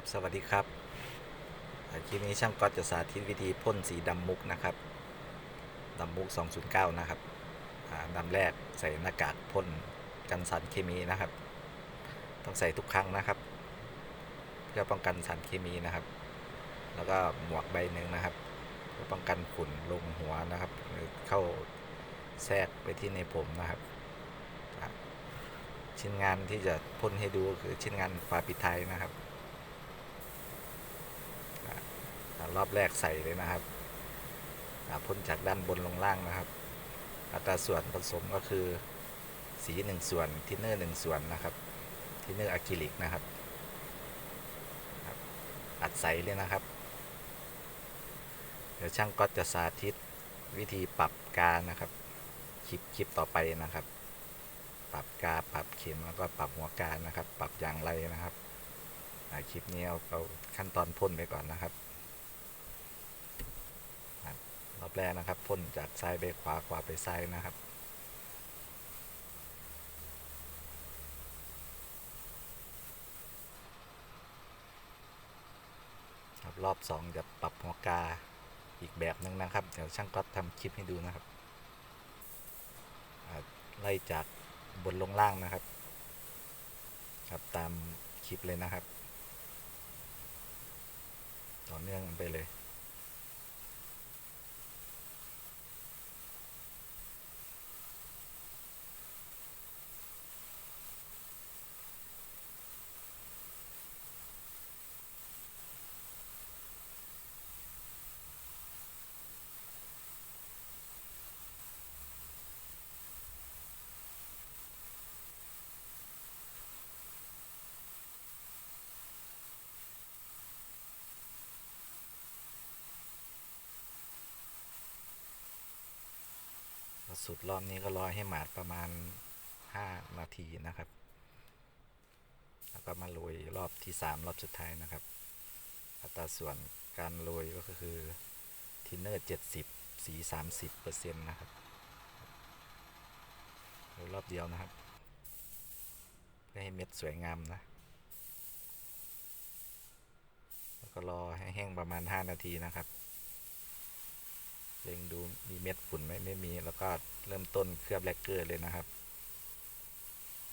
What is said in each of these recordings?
ครับ สวัสดีครับคลิปนี้ช่างก๊อตจะสาธิตวิธีพ่นสีดำมุกนะครับดำมุก 209 นะครับอ่าดำแรกใส่หน้ากากพ่นกันสารเคมีนะครับ ต้องใส่ทุกครั้งนะครับ เพื่อป้องกันสารเคมีนะครับ แล้วก็หมวกใบหนึ่งนะครับ เพื่อป้องกันฝุ่นลงหัวนะครับหรือเข้าแทรกไปที่ในผมนะครับชิ้นงานที่จะพ่นให้ดูคือชิ้นงานฝาปิดท้ายนะครับ อ่า รอบแรกใส่เลยนะครับพ่นจากด้านบนลงล่างนะครับ อัตราส่วนผสมก็คือสีหนึ่งส่วนทินเนอร์หนึ่งส่วนนะครับทินเนอร์อะคริลิกนะครับครับ อัดใสเลยนะครับ เดี๋ยวช่างก็จะสาธิตวิธีปรับกานะครับ คลิปคลิปต่อไปนะครับ ปรับกาปรับเข็มแล้วก็ปรับหัวกานะครับ ปรับอย่างไรนะครับคลิปนี้เอาเอาขั้นตอนพ่นไปก่อนนะครับ อบแรกนะครับพ่นจากซ้ายไปขวาขวาไปซ้ายนะครับครับรอบสองจะปรับหัวกาอีกแบบหนึ่งนะครับ เดี๋ยวช่างก๊อตทำคลิปให้ดูนะครับ ไล่จากบนลงล่างนะครับ ครับตามคลิปเลยนะครับ ต่อเนื่องไปเลย สุดรอบนี้ก็รอให้หมาดประมาณ 5 นาทีนะครับ แล้วก็มาโรยรอบที่ 3 รอบสุดท้ายนะครับ อัตราส่วนการโรยก็คือทินเนอร์70 สี 30เปอร์เซ็นต์นะครับโรยรอบเดียวนะครับเพื่อให้เม็ดสวยงามนะ แล้วก็รอให้แห้งประมาณ 5 นาทีนะครับ เล็งดูมีเม็ดฝุ่นไหมไม่มี แล้วก็เริ่มต้นเคลือบแลกเกอร์เลยนะครับ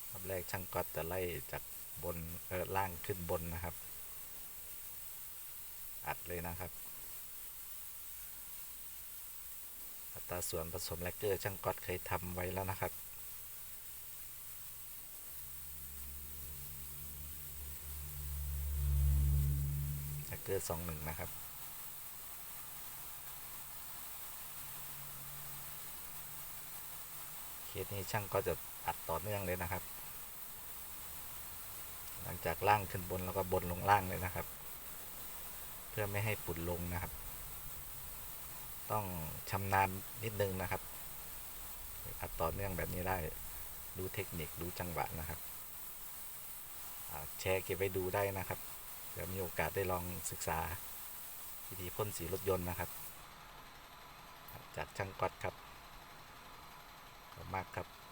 รอบแรกช่างก๊อตจะไล่จากบนเออล่างขึ้นบนนะครับ อัดเลยนะครับอัตราส่วนผสมแลกเกอร์ช่างก๊อตเคยทำไว้แล้วนะครับ แลกเกอร์สองหนึ่งนะครับ เค สนี้ช่างก็จะอัดต่อเนื่องเลยนะครับ หลังจากล่างขึ้นบนแล้วก็บนลงล่างเลยนะครับ เพื่อไม่ให้ฝุ่นลงนะครับ ต้องชำนาญนิดนึงนะครับ อัดต่อเนื่องแบบนี้ได้ดูเทคนิคดูจังหวะนะครับแชร์เก็บไว้ดูได้นะครับเดี๋ยวมีโอกาสได้ลองศึกษาวิธีพ่นสีรถยนต์นะครับ จากช่างก๊อตครับ มากครับ